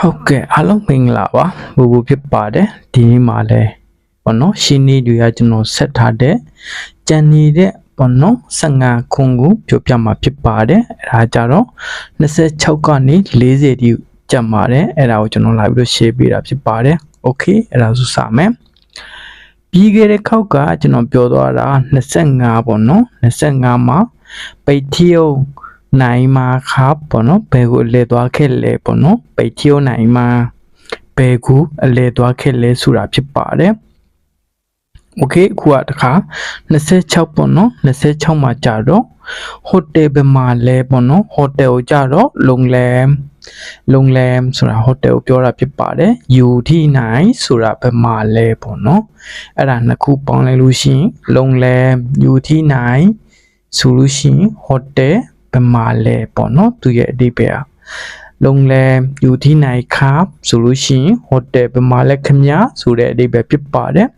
ဟုတ်ကဲ့အားလုံးမင်္ဂလာပါဘူဘူဖြစ်ပါတယ်ဒီနေ့မှာလဲဘောနော်ရှင်းနေတွေကကျွန်တော်ဆက်ထားတဲ့ကြံနေတဲ့ဘောနော်15ခုကိုပြောပြမှာဖြစ်ပါတယ်အဲဒါကြတော့26ကနေ40တိကျန်ပါတယ်အဲဒါကိုကျွန်တော်လာပြီးတော့ share ပေးတာဖြစ်ပါတယ်โอเคအဲဒါဆိုစမယ်ပြီးခဲ့တဲ့ခေါက်ကကျွန်တော်ပြောသွားတာ25ပေါ့နော်25မှာပိတ်ထီယုံ နိုင်မှာခါပေါ့နော်ဘယ်ကိုလဲသွားခဲ့လဲပေါ့နော်ပိတ်ထီယုံနိုင်မှာဘယ်ကိုအလဲသွားခဲ့လဲဆိုတာဖြစ်ပါတယ်โอเคအခုကတခါ26ပေါ့နော်26မှာကြာတော့ဟိုတယ်ဘယ်မှာလဲပေါ့နော်ဟိုတယ်ကိုကြာတော့လုံလမ်လုံလမ်ဆိုတာဟိုတယ်ကိုပြောတာဖြစ်ပါတယ်ယူထိနိုင်ဆိုတာဘယ်မှာလဲပေါ့နော်အဲ့ဒါနှစ်ခုပေါင်းလိုက်လို့ရှိရင်လုံလမ်ယူထိနိုင်ဆိုလို့ရှိရင်ဟိုတယ် ဘယ်မှာလဲပေါ့နော်သူရဲ့အဓိပ္ပာယ်อ่ะလုံလမ်ယူထိနိုင်ခါဆိုလို့ရှိရင်ဟိုတယ်ဘယ်မှာလဲခင်ဗျာဆိုတဲ့အဓိပ္ပာယ်ဖြစ်ပါတယ်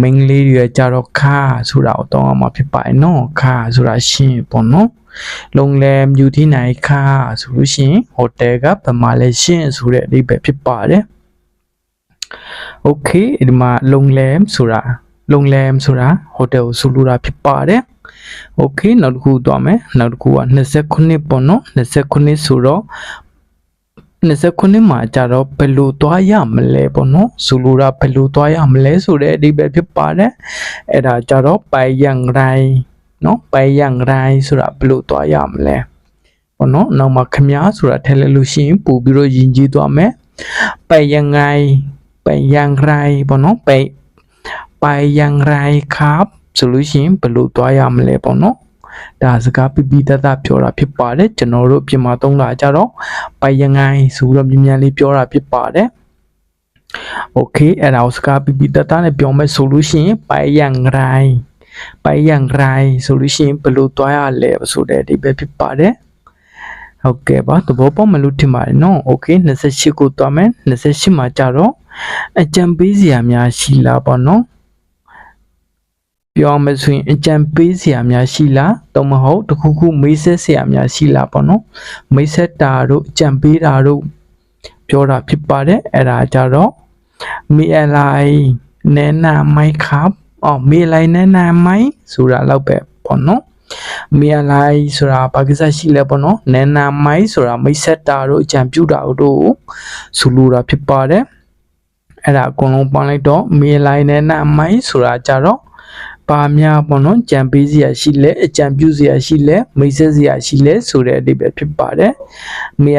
မင်းလေးတွေကြတော့ခါဆိုတာကိုတောင်းအောင်မှာဖြစ်ပါတယ်နော်ခါဆိုတာရှင်းပေါ့နော်လုံလမ်ယူထိနိုင်ခါဆိုလို့ရှိရင်ဟိုတယ်ကဘယ်မှာလဲရှင်းဆိုတဲ့အဓိပ္ပာယ်ဖြစ်ပါတယ်โอเคဒီမှာလုံလမ်ဆိုတာလုံလမ်ဆိုတာဟိုတယ်ကိုဆိုလိုတာဖြစ်ပါတယ် โอเคနောက်တစ်ခုသွားမယ်နောက်တစ်ခုက29ပေါ့နော်29ဆိုတော့29မှာကြတော့ဘယ်လိုသွားရမလဲပေါ့နော်ဆိုလိုတာဘယ်လိုသွားရမလဲဆိုတဲ့အဓိပ္ပာယ်ဖြစ်ပါတယ်အဲ့ဒါကြတော့ไปอย่างไรเนาะไปอย่างไรဆိုတာဘယ်လိုသွားရမလဲပေါ့နော်နောက်မှာခမားဆိုတာထည့်လိုက်လို့ရှိရင်ပို့ပြီးတော့ယဉ်ကျေးသွားမယ်ไปยังไงไปอย่างไรပေါ့နော်ไปไปอย่างไรครับ ဆိုလို့ရှိရင်ဘယ်လိုသွားရမလဲပေါ့နော်ဒါစကားပြပြတတ်တတ်ပြောတာဖြစ်ပါတယ်ကျွန်တော်တို့ပြင်မာသုံးတာကြတော့ไปยังไงဆိုတော့မြင်မြန်လေးပြောတာဖြစ်ပါတယ်โอเคအဲ့ဒါကိုစကားပြပြတတ်တတ်နဲ့ပြောမယ်ဆိုလို့ရှိရင်ไปอย่างไรไปอย่างไรဆိုလို့ရှိရင်ဘယ်လိုသွားရလဲဆိုတဲ့အဓိပ္ပာယ်ဖြစ်ပါတယ်ဟုတ်ကဲ့ပါသဘောပေါက်မလို့ထင်ပါတယ်နော်โอเค28ကိုသွားမယ်28မှာကြတော့အကြံပေးစရာများရှိလားပေါ့နော် ပြောမယ်ဆိုရင်အကြံပေးစရာများရှိလားတော့မဟုတ်တခုခုမေးဆက်စရာများရှိလားပေါ့နော်မေးဆက်တာတို့အကြံပေးတာတို့ပြောတာဖြစ်ပါတယ်အဲ့ဒါကြတော့မေအလိုက်နဲနာမိုက်ခပ်အော်မေလိုက်နဲနာမိုက်ဆိုတာတော့ပဲပေါ့နော်မေအလိုက်ဆိုတာဘာကိစ္စရှိလဲပေါ့နော်နဲနာမိုက်ဆိုတာမိတ်ဆက်တာတို့အကြံပြုတာတို့ဆိုလိုတာဖြစ်ပါတယ်အဲ့ဒါအကုန်လုံးပေါင်းလိုက်တော့မေလိုက်နဲနာမိုက်ဆိုတာကြတော့ ပါများပေါ့နော်ကြံပေးစရာရှိလဲအကြံပြုစရာရှိလဲမိတ်ဆက်စရာရှိလဲဆိုတဲ့အဓိပ္ပာယ်ဖြစ်ပါတယ်မေ